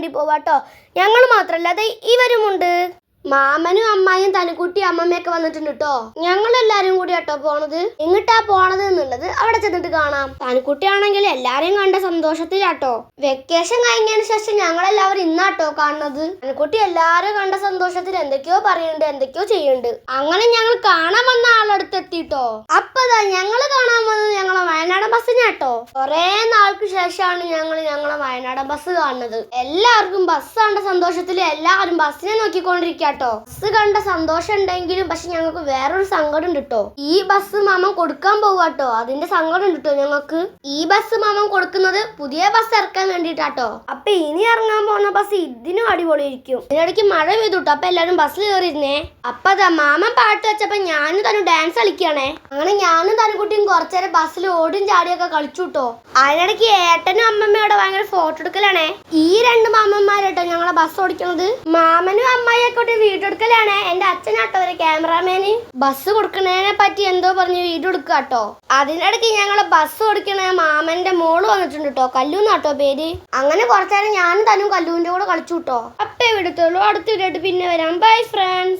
വേണ്ടി പോവാട്ടോ. ഞങ്ങൾ മാത്രല്ല അതെ ഇവരുമുണ്ട്. മാമനും അമ്മായും തനുക്കുട്ടി അമ്മമ്മയൊക്കെ വന്നിട്ടുണ്ട് കേട്ടോ ഞങ്ങൾ എല്ലാരും കൂടി കേട്ടോ പോണത്. എങ്ങിട്ടാ പോണത് എന്നുള്ളത് അവിടെ ചെന്നിട്ട് കാണാം. തനുക്കുട്ടി ആണെങ്കിൽ എല്ലാരെയും കണ്ട സന്തോഷത്തിലാട്ടോ. വെക്കേഷൻ കഴിഞ്ഞതിന് ശേഷം ഞങ്ങൾ എല്ലാവരും ഇന്നാട്ടോ കാണുന്നത്. തനുക്കുട്ടി എല്ലാരും കണ്ട സന്തോഷത്തിൽ എന്തൊക്കെയോ പറയുന്നുണ്ട് എന്തൊക്കെയോ ചെയ്യുന്നുണ്ട്. അങ്ങനെ ഞങ്ങൾ കാണാൻ വന്ന ആളടുത്ത് എത്തിട്ടോ അപ്പതാ ഞങ്ങൾ കാണാൻ വന്നത് ഞങ്ങളെ കേട്ടോ? കൊറേ നാൾക്ക് ശേഷമാണ് ഞങ്ങൾ ഞങ്ങളെ വയനാടൻ ബസ് കാണുന്നത്. എല്ലാവർക്കും ബസ് കണ്ട സന്തോഷത്തിൽ എല്ലാവരും ബസ്സിനെ നോക്കിക്കൊണ്ടിരിക്കാട്ടോ. ബസ് കണ്ട സന്തോഷം ഉണ്ടെങ്കിലും പക്ഷെ ഞങ്ങൾക്ക് വേറൊരു സങ്കടം ഉണ്ട് കേട്ടോ ഈ ബസ് മാമൻ കൊടുക്കാൻ പോവാട്ടോ അതിന്റെ സങ്കടം ഉണ്ട് കേട്ടോ ഞങ്ങൾക്ക്. ഈ ബസ് മാമൻ കൊടുക്കുന്നത് പുതിയ ബസ് ഇറക്കാൻ വേണ്ടിട്ടാട്ടോ അപ്പൊ ഇനി ഇറങ്ങാൻ പോകുന്ന ബസ് ഇതിനും അടിപൊളിയായിരിക്കും. ഇതിനിടയ്ക്ക് മഴ പെയ്തു കേട്ടോ അപ്പൊ എല്ലാരും ബസ്സിൽ കയറിയിരുന്നേ അപ്പൊ അതാ മാമൻ പാട്ട് വെച്ചപ്പോ ഞാനും തന്നെ ഡാൻസ് കളിക്കുകയാണേ അങ്ങനെ ഞാനും തനുകുട്ടിയും കുറച്ചേരം ബസ്സിൽ ഓടും ചാടിയൊക്കെ കളിച്ചു കേട്ടോ അതിനിടയ്ക്ക് ഏട്ടനും അമ്മമ്മയോടെ ഭയങ്കര ഫോട്ടോ എടുക്കലാണേ. ഈ രണ്ട് മാമന്മാരട്ടോ ഞങ്ങളെ ബസ് ഓടിക്കുന്നത്. മാമനും അമ്മായിയൊക്കെ വീഡിയോ എടുക്കലാണ്. എന്റെ അച്ഛനാട്ടോ ഒരു ക്യാമറാമാന് ബസ് കൊടുക്കുന്നതിനെ പറ്റി എന്തോ പറഞ്ഞ് വീഡിയോ എടുക്കുക കേട്ടോ അതിനിടയ്ക്ക് ഞങ്ങളെ ബസ് ഓടിക്കണ മാമന്റെ മോൾ വന്നിട്ടുണ്ട് കേട്ടോ കല്ലൂന്നാട്ടോ പേര്. അങ്ങനെ കുറച്ചേരം ഞാനും തനും കല്ലൂവിന്റെ കൂടെ കളിച്ചു കേട്ടോ അപ്പേ വിടത്തുള്ളൂ. അടുത്ത വീഡിയോ പിന്നെ വരാം. Bye friends